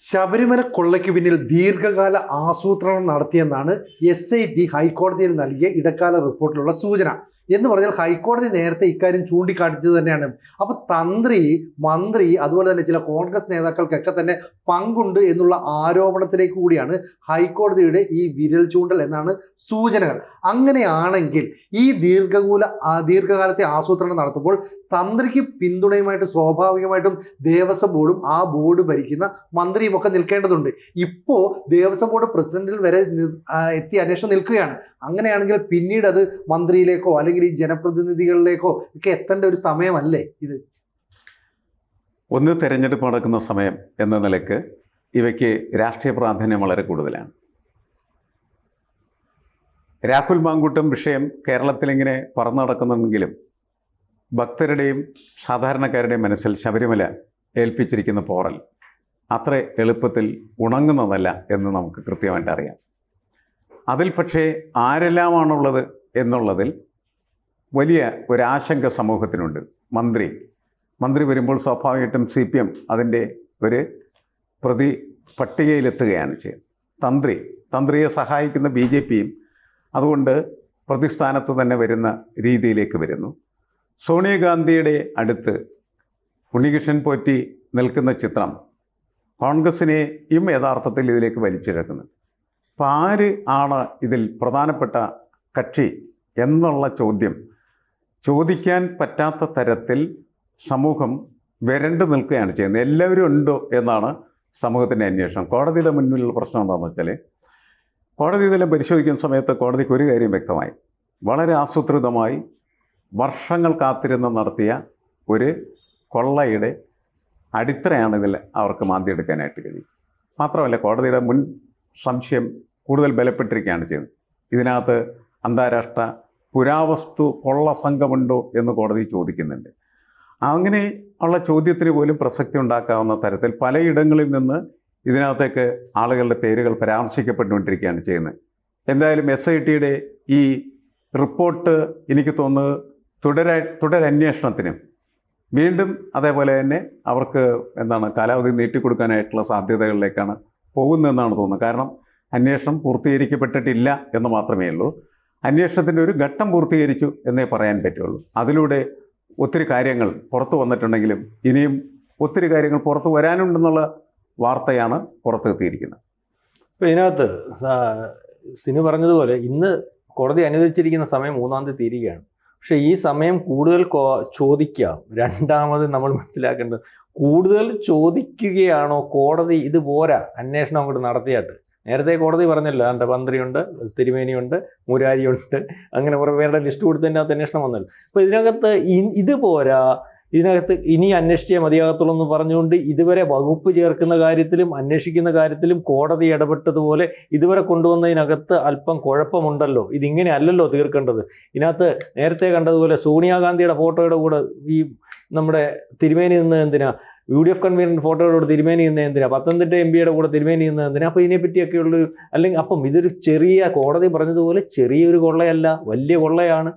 ശബരിമല കൊള്ളയ്ക്ക് പിന്നിൽ ദീർഘകാല ആസൂത്രണം നടത്തിയെന്നാണ് എസ് ഐ ടി ഹൈക്കോടതിയിൽ നൽകിയ ഇടക്കാല റിപ്പോർട്ടിലുള്ള സൂചന. എന്ന് പറഞ്ഞാൽ ഹൈക്കോടതി നേരത്തെ ഇക്കാര്യം ചൂണ്ടിക്കാണിച്ചത് തന്നെയാണ്. അപ്പോൾ തന്ത്രി മന്ത്രി അതുപോലെ തന്നെ ചില കോൺഗ്രസ് നേതാക്കൾക്കൊക്കെ തന്നെ പങ്കുണ്ട് എന്നുള്ള ആരോപണത്തിലേക്ക് കൂടിയാണ് ഹൈക്കോടതിയുടെ ഈ വിരൽ ചൂണ്ടൽ എന്നാണ് സൂചനകൾ. അങ്ങനെയാണെങ്കിൽ ഈ ദീർഘകൂല ദീർഘകാലത്തെ ആസൂത്രണം നടത്തുമ്പോൾ തന്ത്രിക്ക് പിന്തുണയുമായിട്ട് സ്വാഭാവികമായിട്ടും ദേവസ്വം ബോർഡും ആ ബോർഡ് ഭരിക്കുന്ന മന്ത്രിയും ഒക്കെ നിൽക്കേണ്ടതുണ്ട്. ഇപ്പോൾ ദേവസ്വം ബോർഡ് പ്രസിഡന്റിൽ വരെ എത്തി അന്വേഷണം നിൽക്കുകയാണ്. അങ്ങനെയാണെങ്കിൽ പിന്നീട് അത് മന്ത്രിയിലേക്കോ അല്ലെങ്കിൽ ഈ ജനപ്രതിനിധികളിലേക്കോ ഒക്കെ എത്തേണ്ട ഒരു സമയമല്ലേ ഇത്? ഒന്ന് തെരഞ്ഞെടുപ്പ് നടക്കുന്ന സമയം എന്ന നിലയ്ക്ക് ഇവയ്ക്ക് രാഷ്ട്രീയ പ്രാധാന്യം വളരെ കൂടുതലാണ്. രാഹുൽ മാങ്കൂട്ടം വിഷയം കേരളത്തിലിങ്ങനെ പറന്നു നടക്കുന്നുണ്ടെങ്കിലും ഭക്തരുടെയും സാധാരണക്കാരുടെയും മനസ്സിൽ ശബരിമല ഏൽപ്പിച്ചിരിക്കുന്ന പോറൽ അത്ര എളുപ്പത്തിൽ ഉണങ്ങുന്നതല്ല എന്ന് നമുക്ക് കൃത്യമായിട്ട് അറിയാം. അതിൽ പക്ഷേ ആരെല്ലാമാണുള്ളത് എന്നുള്ളതിൽ വലിയ ഒരാശങ്ക സമൂഹത്തിനുണ്ട്. മന്ത്രി. മന്ത്രി വരുമ്പോൾ സ്വാഭാവികമായിട്ടും സി പി എം അതിന്റെ ഒരു പ്രതി പട്ടികയിലെത്തുകയാണ് ചെയ്യുന്നത്. തന്ത്രി. തന്ത്രിയെ സഹായിക്കുന്ന ബി ജെ പിയും അതുകൊണ്ട് പ്രതിസ്ഥാനത്ത് തന്നെ വരുന്ന രീതിയിലേക്ക് വരുന്നു. സോണിയാഗാന്ധിയുടെ അടുത്ത് ഉണ്ണികൃഷ്ണൻ പോറ്റി നിൽക്കുന്ന ചിത്രം കോൺഗ്രസിനെയും യഥാർത്ഥത്തിൽ ഇതിലേക്ക് വലിച്ചിഴക്കുന്നു. അപ്പോൾ ആര് ആണ് ഇതിൽ പ്രധാനപ്പെട്ട കക്ഷി എന്നുള്ള ചോദ്യം ചോദിക്കാൻ പറ്റാത്ത തരത്തിൽ സമൂഹം വരണ്ടു നിൽക്കുകയാണ് ചെയ്യുന്നത്. എല്ലാവരും ഉണ്ടോ എന്നാണ് സമൂഹത്തിന്റെ അന്വേഷണം. കോടതിയുടെ മുന്നിലുള്ള പ്രശ്നം എന്താണെന്ന് വെച്ചാൽ കോടതി ഇതെല്ലാം പരിശോധിക്കുന്ന സമയത്ത് കോടതിക്ക് ഒരു കാര്യം വ്യക്തമായി. വളരെ ആസൂത്രിതമായി വർഷങ്ങൾ കാത്തിരുന്ന് നടത്തിയ ഒരു കൊള്ളയുടെ അടിത്തറയാണ് ഇതിൽ അവർക്ക് മാന്തിയെടുക്കാനായിട്ട് കഴിയും മാത്രമല്ല കോടതിയുടെ മുൻ സംശയം കൂടുതൽ ബലപ്പെട്ടിരിക്കുകയാണ് ചെയ്യുന്നത്. ഇതിനകത്ത് അന്താരാഷ്ട്ര പുരാവസ്തു ഉള്ള സംഘമുണ്ടോ എന്ന് കോടതി ചോദിക്കുന്നുണ്ട്. അങ്ങനെ ഉള്ള ചോദ്യത്തിന് പോലും പ്രസക്തി ഉണ്ടാക്കാവുന്ന തരത്തിൽ പലയിടങ്ങളിൽ നിന്ന് ഇതിനകത്തേക്ക് ആളുകളുടെ പേരുകൾ പരാമർശിക്കപ്പെട്ടുകൊണ്ടിരിക്കുകയാണ് ചെയ്യുന്നത്. എന്തായാലും എസ് ഐ ടിയുടെ ഈ റിപ്പോർട്ട് എനിക്ക് തോന്നുന്നത് തുടര തുടരന്വേഷണത്തിനും വീണ്ടും അതേപോലെ തന്നെ അവർക്ക് എന്താണ് കാലാവധി നീട്ടിക്കൊടുക്കാനായിട്ടുള്ള സാധ്യതകളിലേക്കാണ് പോകുന്നതെന്നാണ് തോന്നുന്നത്. കാരണം അന്വേഷണം പൂർത്തീകരിക്കപ്പെട്ടിട്ടില്ല എന്ന് മാത്രമേ ഉള്ളൂ. അന്വേഷണത്തിന്റെ ഒരു ഘട്ടം പൂർത്തീകരിച്ചു എന്നേ പറയാൻ പറ്റുള്ളൂ. അതിലൂടെ ഒത്തിരി കാര്യങ്ങൾ പുറത്തു വന്നിട്ടുണ്ടെങ്കിലും ഇനിയും ഒത്തിരി കാര്യങ്ങൾ പുറത്തു വരാനുണ്ടെന്നുള്ള വാർത്തയാണ് പുറത്തെത്തിയിരിക്കുന്നത്. അപ്പോൾ ഇതിനകത്ത് സിനു പറഞ്ഞതുപോലെ ഇന്ന് കോടതി അനുവദിച്ചിരിക്കുന്ന സമയം മൂന്നാം തീയതി തീരുകയാണ്. പക്ഷെ ഈ സമയം കൂടുതൽ ചോദിക്കാം. രണ്ടാമത് നമ്മൾ മനസ്സിലാക്കേണ്ടത് കൂടുതൽ ചോദിക്കുകയാണോ കോടതി? ഇത് പോരാ അന്വേഷണം അങ്ങോട്ട് നടത്തിയാട്ട്. നേരത്തെ കോടതി പറഞ്ഞല്ലോ എന്റെ മന്ത്രിയുണ്ട് തിരുമേനിയുണ്ട് മുരാരിയുണ്ട് അങ്ങനെ കുറേ പേരുടെ ലിസ്റ്റ് കൊടുത്തതിന്റെ അകത്ത് അന്വേഷണം വന്നല്ലോ. അപ്പോൾ ഇതിനകത്ത് ഇത് പോരാ ഇതിനകത്ത് ഇനി അന്വേഷിച്ചേ മതിയാകത്തുള്ളൂ എന്ന് പറഞ്ഞുകൊണ്ട് ഇതുവരെ വകുപ്പ് ചേർക്കുന്ന കാര്യത്തിലും അന്വേഷിക്കുന്ന കാര്യത്തിലും കോടതി ഇടപെട്ടതുപോലെ ഇതുവരെ കൊണ്ടുവന്നതിനകത്ത് അല്പം കുഴപ്പമുണ്ടല്ലോ. ഇതിങ്ങനെ അല്ലല്ലോ തീർക്കേണ്ടത്. ഇതിനകത്ത് നേരത്തെ കണ്ടതുപോലെ സോണിയാഗാന്ധിയുടെ ഫോട്ടോയുടെ കൂടെ ഈ നമ്മുടെ തിരുമേനി നിന്ന് എന്തിനാ യു ഡി എഫ് കൺവീനർ ഫോട്ടോയുടെ കൂടെ തിരുമേനി നിന്ന് എന്തിനാ? പത്തനംതിട്ട എം പിയുടെ കൂടെ തിരുമേനി നിന്ന് എന്തിനാ? അപ്പോൾ ഇതിനെപ്പറ്റിയൊക്കെയുള്ള അല്ലെങ്കിൽ അപ്പം ഇതൊരു ചെറിയ കോടതി പറഞ്ഞതുപോലെ ചെറിയൊരു കൊള്ളയല്ല വലിയ കൊള്ളയാണ്.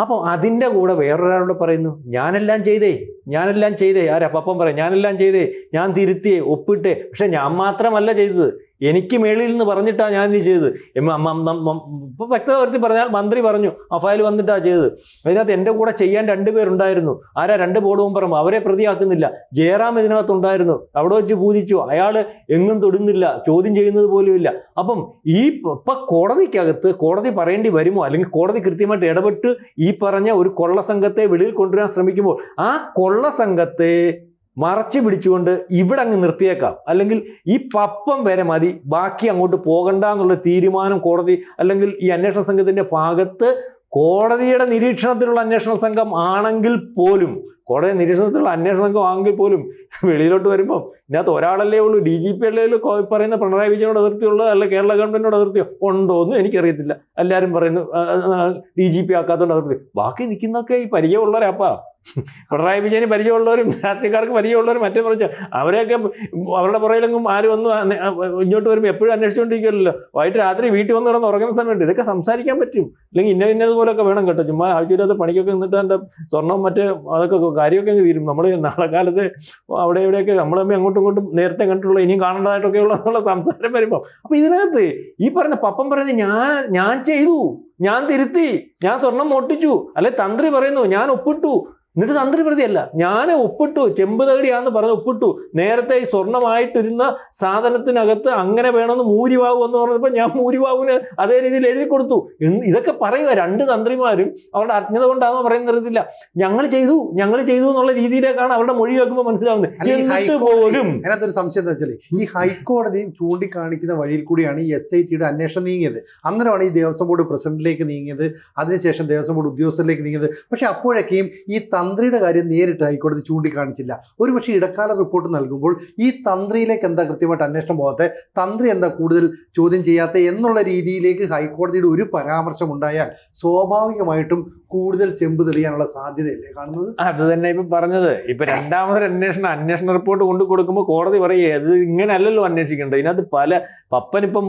അപ്പോൾ അതിന്റെ കൂടെ വേറൊരാളോട് പറയുന്നു ഞാനെല്ലാം ചെയ്തേ ഞാനെല്ലാം ചെയ്തേ. ആരാ? പപ്പം പറയാം ഞാനെല്ലാം ചെയ്തേ ഞാൻ തിരുത്തിയേ ഒപ്പിട്ടേ. പക്ഷെ ഞാൻ മാത്രമല്ല ചെയ്തത്. എനിക്ക് മേളിൽ നിന്ന് പറഞ്ഞിട്ടാണ് ഞാൻ ഇത് ചെയ്തത്. ഇപ്പൊ വ്യക്തത വരുത്തി പറഞ്ഞാൽ മന്ത്രി പറഞ്ഞു ആ ഫയൽ വന്നിട്ടാ ചെയ്തത്. അതിനകത്ത് എന്റെ കൂടെ ചെയ്യാൻ രണ്ടുപേരുണ്ടായിരുന്നു ആരാ? രണ്ട് ബോർഡ് മെമ്പറും. അവരെ പ്രതിയാക്കുന്നില്ല. ജയറാം ഇതിനകത്ത് ഉണ്ടായിരുന്നു അവിടെ വെച്ച് പൂജിച്ചു. അയാൾ എങ്ങും തൊടുന്നില്ല. ചോദ്യം ചെയ്യുന്നത് പോലുമില്ല അപ്പം ഈ ഇപ്പൊ കോടതിക്കകത്ത് കോടതി പറയേണ്ടി വരുമോ? അല്ലെങ്കിൽ കോടതി കൃത്യമായിട്ട് ഇടപെട്ട് ഈ പറഞ്ഞ ഒരു കൊള്ള സംഘത്തെ വെളിയിൽ കൊണ്ടുവരാൻ ശ്രമിക്കുമ്പോൾ ആ കൊള്ള സംഘത്തെ മറച്ചു പിടിച്ചുകൊണ്ട് ഇവിടെ അങ്ങ് നിർത്തിയേക്കാം. അല്ലെങ്കിൽ ഈ പപ്പം വരെ മതി. ബാക്കി അങ്ങോട്ട് പോകണ്ട എന്നുള്ള തീരുമാനം കോടതി അല്ലെങ്കിൽ ഈ അന്വേഷണ സംഘത്തിന്റെ ഭാഗത്ത് കോടതിയുടെ നിരീക്ഷണത്തിലുള്ള അന്വേഷണ സംഘം ആണെങ്കിൽ പോലും കോടതി നിരീക്ഷണത്തിലുള്ള അന്വേഷണമൊക്കെ വാങ്ങി പോലും വെളിയിലോട്ട് വരുമ്പോൾ ഇതിനകത്ത് ഒരാളല്ലേ ഉള്ളൂ ഡി ജി പി അല്ലേ പറയുന്ന പിണറായി വിജയനോട് അതിർത്തിയുള്ളത് അല്ല കേരള ഗവൺമെന്റിനോട് അതിർത്തിയോ? ഉണ്ടോ എന്ന് എനിക്കറിയത്തില്ല. എല്ലാവരും പറയുന്നു ഡി ജി പി ആക്കാത്തതുകൊണ്ട് അതിർത്തി ബാക്കി നിൽക്കുന്നൊക്കെ ഈ പരിചയമുള്ളവരാപ്പാ പിണറായി വിജയന് പരിചയമുള്ളവരും രാഷ്ട്രീയക്കാർക്ക് പരിചയമുള്ളവരും മറ്റേ പറഞ്ഞ അവരെയൊക്കെ അവരുടെ പുറയിലെങ്കും ആരും ഒന്നും ഇങ്ങോട്ട് വരുമ്പോൾ എപ്പോഴും അന്വേഷിച്ചുകൊണ്ടിരിക്കുമല്ലോ വൈകിട്ട് രാത്രി വീട്ടിൽ വന്ന് കിടന്ന് ഉറങ്ങുന്ന സമയമുണ്ട്. ഇതൊക്കെ സംസാരിക്കാൻ പറ്റും. അല്ലെങ്കിൽ ഇന്ന ഇന്നതുപോലൊക്കെ വേണം കേട്ടോ. ചുമ്മാ ആവശ്യമില്ലാത്ത പണിക്കൊക്കെ നിന്നിട്ട് എന്റെ സ്വർണം മറ്റേ അതൊക്കെ കാര്യമൊക്കെ അങ്ങ് തീരും. നമ്മൾ നാളെ കാലത്ത് അവിടെ എവിടെയൊക്കെ നമ്മൾ തമ്മിൽ അങ്ങോട്ടും ഇങ്ങോട്ടും നേരത്തെ കണ്ടിട്ടുള്ള ഇനിയും കാണേണ്ടതായിട്ടൊക്കെ ഉള്ള സംസാരം വരുമ്പോൾ അപ്പം ഇതിനകത്ത് ഈ പറഞ്ഞ പപ്പം പറയുന്നത് ഞാൻ ഞാൻ ചെയ്തു ഞാൻ തിരുത്തി ഞാൻ സ്വർണം മോട്ടിച്ചു അല്ലെ തന്ത്രി പറയുന്നു ഞാൻ ഒപ്പിട്ടു എന്നിട്ട് തന്ത്രി പ്രതിയല്ല. ഞാൻ ഒപ്പിട്ടു ചെമ്പ് തകടിയാന്ന് പറഞ്ഞ് ഒപ്പിട്ടു നേരത്തെ ഈ സ്വർണമായിട്ടിരുന്ന സാധനത്തിനകത്ത് അങ്ങനെ വേണമെന്ന് മൂരിവാവു എന്ന് പറഞ്ഞപ്പോൾ ഞാൻ മൂരിവാവുവിന് അതേ രീതിയിൽ എഴുതി കൊടുത്തു. ഇതൊക്കെ പറയുക രണ്ട് തന്ത്രിമാരും അവരുടെ അജ്ഞത കൊണ്ടാണെന്ന് തരത്തില്ല ഞങ്ങൾ ചെയ്തു ഞങ്ങൾ ചെയ്തു എന്നുള്ള രീതിയിലേക്കാണ് അവരുടെ മൊഴി വെക്കുമ്പോൾ മനസ്സിലാവുന്നത്. എന്നിട്ട് പോലും അതിനകത്തൊരു സംശയം എന്താ വെച്ചാൽ ഈ ഹൈക്കോടതിയും ചൂണ്ടിക്കാണിക്കുന്ന വഴിയിൽ കൂടിയാണ് ഈ എസ് ഐ ടിയുടെ അന്വേഷണം നീങ്ങിയത്. അന്നേരമാണ് ഈ ദേവസ്വം ബോർഡ് പ്രസിഡന്റിലേക്ക് നീങ്ങിയത്. അതിനുശേഷം ദേവസ്വം ബോർഡ് ഉദ്യോഗസ്ഥരിലേക്ക് നീങ്ങിയത്. പക്ഷെ അപ്പോഴൊക്കെയും ഈ തന്ത്രിയുടെ കാര്യം നേരിട്ട് ഹൈക്കോടതി ചൂണ്ടിക്കാണിച്ചില്ല. ഒരുപക്ഷെ ഇടക്കാല റിപ്പോർട്ട് നൽകുമ്പോൾ ഈ തന്ത്രിയിലേക്ക് എന്താ കൃത്യമായിട്ട് അന്വേഷണം പോകാത്ത? തന്ത്രി എന്താ കൂടുതൽ ചോദ്യം ചെയ്യാത്ത? എന്നുള്ള രീതിയിലേക്ക് ഹൈക്കോടതിയുടെ ഒരു പരാമർശം ഉണ്ടായാൽ സ്വാഭാവികമായിട്ടും കൂടുതൽ ചെമ്പ് തെളിയാനുള്ള സാധ്യതയല്ലേ കാണുന്നത്? അത് തന്നെ ഇപ്പൊ പറഞ്ഞത്. ഇപ്പൊ രണ്ടാമതൊരു അന്വേഷണം അന്വേഷണ റിപ്പോർട്ട് കൊണ്ടു കൊടുക്കുമ്പോൾ കോടതി പറയുക അത് ഇങ്ങനെയല്ലല്ലോ അന്വേഷിക്കേണ്ടത്. ഇതിനകത്ത് പല പപ്പൻ പപ്പനിപ്പം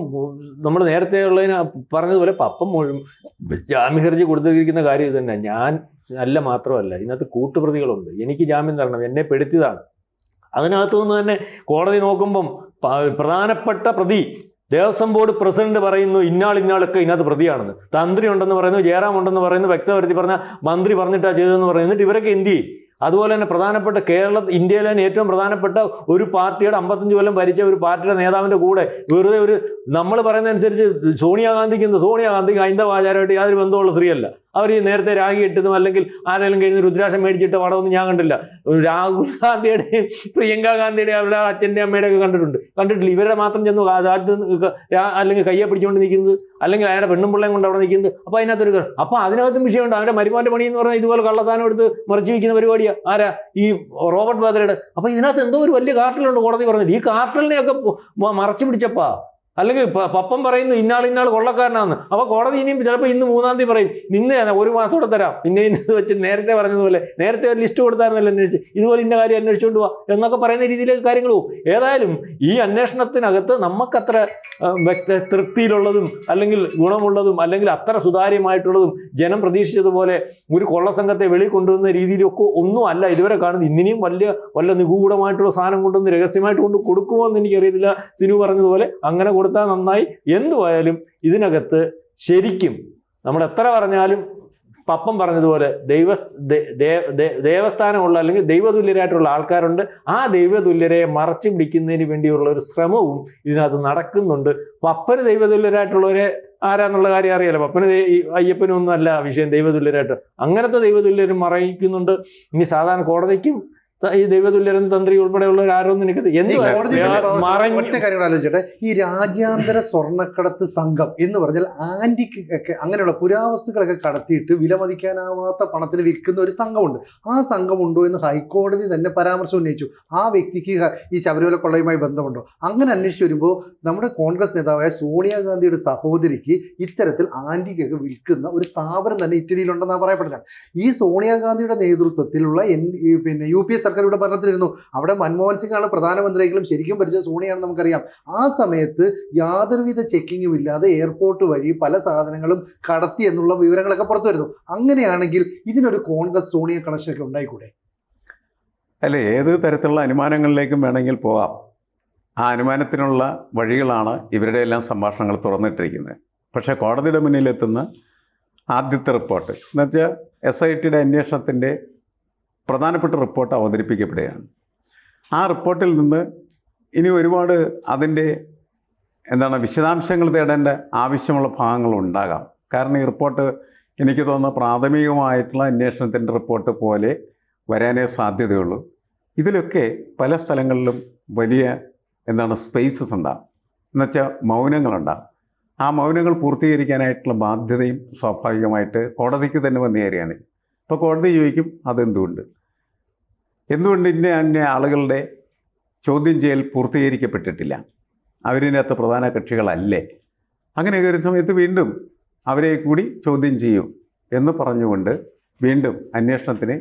നമ്മൾ നേരത്തെ ഉള്ളതിന് പറഞ്ഞതുപോലെ പപ്പൻ മുഴുവൻ ജാമ്യ ഹർജി കൊടുത്തിരിക്കുന്ന കാര്യം ഇത് തന്നെ. ഞാൻ അല്ല മാത്രമല്ല ഇതിനകത്ത് കൂട്ടുപ്രതികളുണ്ട്. എനിക്ക് ജാമ്യം തരണം എന്നെ പെടുത്തിയതാണ്. അതിനകത്തു നിന്ന് തന്നെ കോടതി നോക്കുമ്പം പ്രധാനപ്പെട്ട പ്രതി ദേവസ്വം ബോർഡ് പ്രസിഡന്റ് പറയുന്നു ഇന്നാൾ ഇന്നാളൊക്കെ ഇതിനകത്ത് പ്രതിയാണെന്ന്. തന്ത്രി ഉണ്ടെന്ന് പറയുന്നു ജയറാം ഉണ്ടെന്ന് പറയുന്നു വ്യക്തവരുത്തി പറഞ്ഞ മന്ത്രി പറഞ്ഞിട്ടാ ചെയ്തതെന്ന് പറയുന്നിട്ട് ഇവരൊക്കെ എന്ത് ചെയ്യും? അതുപോലെ തന്നെ പ്രധാനപ്പെട്ട കേരള ഇന്ത്യയിലെ തന്നെ ഏറ്റവും പ്രധാനപ്പെട്ട ഒരു പാർട്ടിയുടെ അമ്പത്തഞ്ച് കൊല്ലം ഭരിച്ച ഒരു പാർട്ടിയുടെ നേതാവിന്റെ കൂടെ വെറുതെ ഒരു നമ്മൾ പറയുന്നതനുസരിച്ച് സോണിയാഗാന്ധിക്ക് സോണിയാഗാന്ധിക്ക് ഹൈന്ദവ ആചാരമായിട്ട് യാതൊരു ബന്ധമുള്ള സ്ത്രീയല്ല. അവർ ഈ നേരത്തെ രാഗി ഇട്ടതും അല്ലെങ്കിൽ ആരെങ്കിലും കഴിഞ്ഞ് രുദ്രാക്ഷം മേടിച്ചിട്ട് പടമൊന്നും ഞാൻ കണ്ടില്ല. രാഹുൽ ഗാന്ധിയുടെയും പ്രിയങ്ക ഗാന്ധിയുടെയും അവരുടെ അച്ഛന്റെ അമ്മയുടെ ഒക്കെ കണ്ടിട്ടുണ്ട്. കണ്ടിട്ടില്ല. ഇവരുടെ മാത്രം ചെന്ന് കാറ്റ് അല്ലെങ്കിൽ കയ്യെ പിടിച്ചുകൊണ്ട് നിൽക്കുന്നത് അല്ലെങ്കിൽ അയാളുടെ പെണ്ണും പിള്ളയും കൊണ്ട് അവിടെ നിൽക്കുന്നത്. അപ്പോൾ അതിനകത്തൊരു അപ്പോൾ അതിനകത്തും വിഷയമുണ്ട്. അവരുടെ മരുമാന്റെ പണി എന്ന് പറഞ്ഞാൽ ഇതുപോലെ കള്ളത്താനം എടുത്ത് മറിച്ച് വയ്ക്കുന്ന പരിപാടിയാണ് ആരാ? ഈ റോബർട്ട് ബാദ്രയുടെ അപ്പോൾ ഇതിനകത്ത് എന്തോ ഒരു വലിയ കാർട്ടലുണ്ട് കോടതി പറഞ്ഞത് ഈ കാർട്ടലിനെയൊക്കെ മറച്ചു പിടിച്ചപ്പാ. അല്ലെങ്കിൽ പപ്പം പറയുന്നു ഇന്നാൾ ഇന്നാൾ കൊള്ളക്കാരനാന്ന്. അപ്പോൾ കോടതി ഇനിയും ചിലപ്പോൾ ഇന്ന് മൂന്നാം തീയതി പറയും നിന്നെ ഒരു മാസം കൂടെ തരാം. പിന്നെ ഇന്ന് വെച്ച് നേരത്തെ പറഞ്ഞതുപോലെ നേരത്തെ ഒരു ലിസ്റ്റ് കൊടുത്തായിരുന്നല്ലോ അന്വേഷിച്ച്. ഇതുപോലെ ഇന്ന കാര്യം അന്വേഷിച്ചുകൊണ്ട് പോവാ എന്നൊക്കെ പറയുന്ന രീതിയിലേക്ക് കാര്യങ്ങൾ പോകും. ഏതായാലും ഈ അന്വേഷണത്തിനകത്ത് നമുക്കത്ര വ്യക്ത തൃപ്തിയിലുള്ളതും അല്ലെങ്കിൽ ഗുണമുള്ളതും അല്ലെങ്കിൽ അത്ര സുതാര്യമായിട്ടുള്ളതും ജനം പ്രതീക്ഷിച്ചതുപോലെ ഒരു കൊള്ളസംഘത്തെ വെളി കൊണ്ടുവന്ന രീതിയിലൊക്കെ ഒന്നും അല്ല ഇതുവരെ കാണുന്നത്. ഇന്നിനെയും വലിയ വല്ല നിഗൂഢമായിട്ടുള്ള സാധനം കൊണ്ടുവന്ന് രഹസ്യമായിട്ട് കൊണ്ട് കൊടുക്കുമോ എന്ന് എനിക്കറിയത്തില്ല. സിനു പറഞ്ഞതുപോലെ അങ്ങനെ കൊടുത്താൽ നന്നായി എന്തുവായാലും ഇതിനകത്ത് ശരിക്കും നമ്മൾ എത്ര പറഞ്ഞാലും പപ്പം പറഞ്ഞതുപോലെ ദൈവ ദേവസ്ഥാനമുള്ള അല്ലെങ്കിൽ ദൈവതുല്യരായിട്ടുള്ള ആൾക്കാരുണ്ട്. ആ ദൈവതുല്യരെ മറച്ചു പിടിക്കുന്നതിന് വേണ്ടിയുള്ള ഒരു ശ്രമവും ഇതിനകത്ത് നടക്കുന്നുണ്ട്. പപ്പന് ദൈവതുല്യരായിട്ടുള്ളവരെ ആരാന്നുള്ള കാര്യം അറിയാലോ? പപ്പന് അയ്യപ്പനും ഒന്നും അല്ല വിഷയം ദൈവതുല്യരായിട്ട്. അങ്ങനത്തെ ദൈവതുല്യരും മറയിക്കുന്നുണ്ട്. ഇനി സാധാരണ കോടതിക്കും ഈ ദൈവതുല്യരും തന്ത്രി ഉൾപ്പെടെയുള്ള ആരോന്നും എനിക്ക് ഈ എന്ത് കോടതി കാര്യങ്ങൾ ആലോചിച്ചട്ടെ. ഈ രാജ്യാന്തര സ്വർണക്കടത്ത് സംഘം എന്ന് പറഞ്ഞാൽ ആന്റിക് ഒക്കെ അങ്ങനെയുള്ള പുരാവസ്തുക്കളൊക്കെ കടത്തിയിട്ട് വിലമതിക്കാനാവാത്ത പണത്തിന് വിൽക്കുന്ന ഒരു സംഘമുണ്ട്. ആ സംഘം ഉണ്ടോ എന്ന് ഹൈക്കോടതി തന്നെ പരാമർശം ഉന്നയിച്ചു. ആ വ്യക്തിക്ക് ഈ ശബരിമല കൊള്ളയുമായി ബന്ധമുണ്ടോ? അങ്ങനെ അന്വേഷിച്ച് വരുമ്പോൾ നമ്മുടെ കോൺഗ്രസ് നേതാവായ സോണിയാഗാന്ധിയുടെ സഹോദരിക്ക് ഇത്തരത്തിൽ ആന്റിക് ഒക്കെ വിൽക്കുന്ന ഒരു സ്ഥാപനം തന്നെ ഇറ്റലിയിലുണ്ടെന്നാണ് പറയപ്പെടുന്നത്. ഈ സോണിയാഗാന്ധിയുടെ നേതൃത്വത്തിലുള്ള പിന്നെ യു പി എ സർക്കാർ ഇവിടെ ഭരണത്തിലിരുന്നു. അവിടെ മൻമോഹൻ സിംഗ് ആണ് പ്രധാനമന്ത്രിയെങ്കിലും ശരിക്കും ഭരിച്ച സോണിയാണെന്ന് നമുക്കറിയാം. ആ സമയത്ത് യാതൊരുവിധ ചെക്കിങ്ങും ഇല്ലാതെ എയർപോർട്ട് വഴി പല സാധനങ്ങളും കടത്തി എന്നുള്ള വിവരങ്ങളൊക്കെ പുറത്തു വരുന്നു. അങ്ങനെയാണെങ്കിൽ ഇതിനൊരു കോൺഗ്രസ് സോണിയ കണക്ഷനൊക്കെ ഉണ്ടായിക്കൂടെ? അല്ല ഏത് തരത്തിലുള്ള അനുമാനങ്ങളിലേക്കും വേണമെങ്കിൽ പോകാം. ആ അനുമാനത്തിനുള്ള വഴികളാണ് ഇവരുടെ എല്ലാം സംഭാഷണങ്ങൾ തുറന്നിട്ടിരിക്കുന്നത്. പക്ഷേ കോടതിയുടെ മുന്നിലെത്തുന്ന ആദ്യത്തെ റിപ്പോർട്ട് എന്നുവെച്ചാൽ എസ് ഐ ടിയുടെ അന്വേഷണത്തിന്റെ പ്രധാനപ്പെട്ട റിപ്പോർട്ട് അവതരിപ്പിക്കപ്പെടുകയാണ്. ആ റിപ്പോർട്ടിൽ നിന്ന് ഇനി ഒരുപാട് അതിന്റെ എന്താണ് വിശദാംശങ്ങൾ തേടേണ്ട ആവശ്യമുള്ള ഭാഗങ്ങൾ ഉണ്ടാകാം. കാരണം ഈ റിപ്പോർട്ട് എനിക്ക് തോന്നുന്ന പ്രാഥമികമായിട്ടുള്ള അന്വേഷണത്തിന്റെ റിപ്പോർട്ട് പോലെ വരാനേ സാധ്യതയുള്ളൂ. ഇതിലൊക്കെ പല സ്ഥലങ്ങളിലും വലിയ എന്താണ് സ്പേസസ് ഉണ്ടാകും. എന്നുവെച്ചാൽ മൗനങ്ങളുണ്ടാകും. ആ മൗനങ്ങൾ പൂർത്തീകരിക്കാനായിട്ടുള്ള ബാധ്യതയും സ്വാഭാവികമായിട്ട് കോടതിക്ക് തന്നെ വന്നേറിയാണ് ഇപ്പോൾ കോടതി ചോദിക്കും അതെന്തുകൊണ്ട്? എന്തുകൊണ്ട് ഇന്ന അന്യ ആളുകളുടെ ചോദ്യം ചെയ്യൽ പൂർത്തീകരിക്കപ്പെട്ടിട്ടില്ല? അവരിനകത്ത് പ്രധാന കക്ഷികളല്ലേ? അങ്ങനെയൊക്കെ ഒരു സമയത്ത് വീണ്ടും അവരെ കൂടി ചോദ്യം ചെയ്യും എന്ന് പറഞ്ഞുകൊണ്ട് വീണ്ടും അന്വേഷണത്തിന്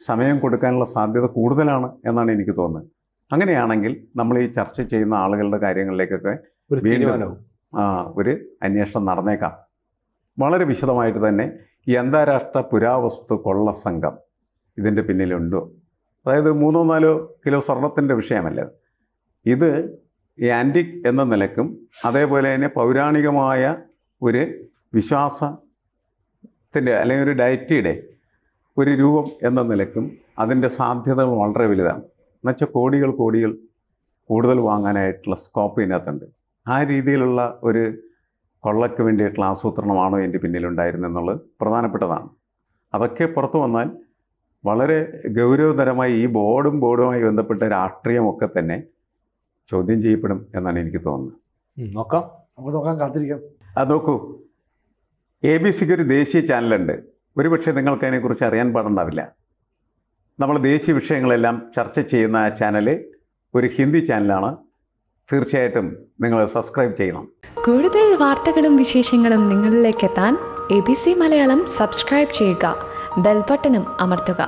സമയം കൊടുക്കാനുള്ള സാധ്യത കൂടുതലാണ് എന്നാണ് എനിക്ക് തോന്നുന്നത്. അങ്ങനെയാണെങ്കിൽ നമ്മൾ ഈ ചർച്ച ചെയ്യുന്ന ആളുകളുടെ കാര്യങ്ങളിലേക്കൊക്കെ വീണ്ടും ആ, ഒരു അന്വേഷണം നടന്നേക്കാം. വളരെ വിശദമായിട്ട് തന്നെ ഈ അന്താരാഷ്ട്ര പുരാവസ്തു കൊള്ള സംഘം ഇതിന്റെ പിന്നിലുണ്ടോ? അതായത് മൂന്നോ നാലോ കിലോ സ്വർണത്തിന്റെ വിഷയമല്ല? ഇത് ആന്റിക് എന്ന നിലക്കും അതേപോലെ തന്നെ പൗരാണികമായ ഒരു വിശ്വാസത്തിന്റെ അല്ലെങ്കിൽ ഒരു ഡയറ്റിയുടെ ഒരു രൂപം എന്ന നിലക്കും അതിന്റെ സാധ്യതകൾ വളരെ വലുതാണ്. എന്നുവെച്ചാൽ കോടികൾ കോടികൾ കൂടുതൽ വാങ്ങാനായിട്ടുള്ള സ്കോപ്പ് ഇതിനകത്തുണ്ട്. ആ രീതിയിലുള്ള ഒരു കൊള്ളയ്ക്ക് വേണ്ടിയിട്ടുള്ള ആസൂത്രണമാണോ എന്റെ പിന്നിലുണ്ടായിരുന്നെന്നുള്ളത് പ്രധാനപ്പെട്ടതാണ്. അതൊക്കെ പുറത്തു വന്നാൽ വളരെ ഗൗരവതരമായി ഈ ബോർഡും ബോർഡുമായി ബന്ധപ്പെട്ട രാഷ്ട്രീയമൊക്കെ തന്നെ ചോദ്യം ചെയ്യപ്പെടും എന്നാണ് എനിക്ക് തോന്നുന്നത്. നോക്കാം. നമുക്ക് നോക്കാൻ കാത്തിരിക്കാം. അത് നോക്കൂ. എ ബി സിക്ക് ഒരു ദേശീയ ചാനലുണ്ട്. ഒരുപക്ഷെ നിങ്ങൾക്ക് അതിനെക്കുറിച്ച് അറിയാൻ പാടുണ്ടാവില്ല. നമ്മൾ ദേശീയ വിഷയങ്ങളെല്ലാം ചർച്ച ചെയ്യുന്ന ആ ചാനൽ ഒരു ഹിന്ദി ചാനലാണ്. തീർച്ചയായിട്ടും നിങ്ങൾ സബ്സ്ക്രൈബ് ചെയ്യണം. കൂടുതൽ വാർത്തകളും വിശേഷങ്ങളും നിങ്ങളിലേക്ക് എത്താൻ A B C Malayalam subscribe ചെയ്യുക. ബെൽബട്ടനും അമർത്തുക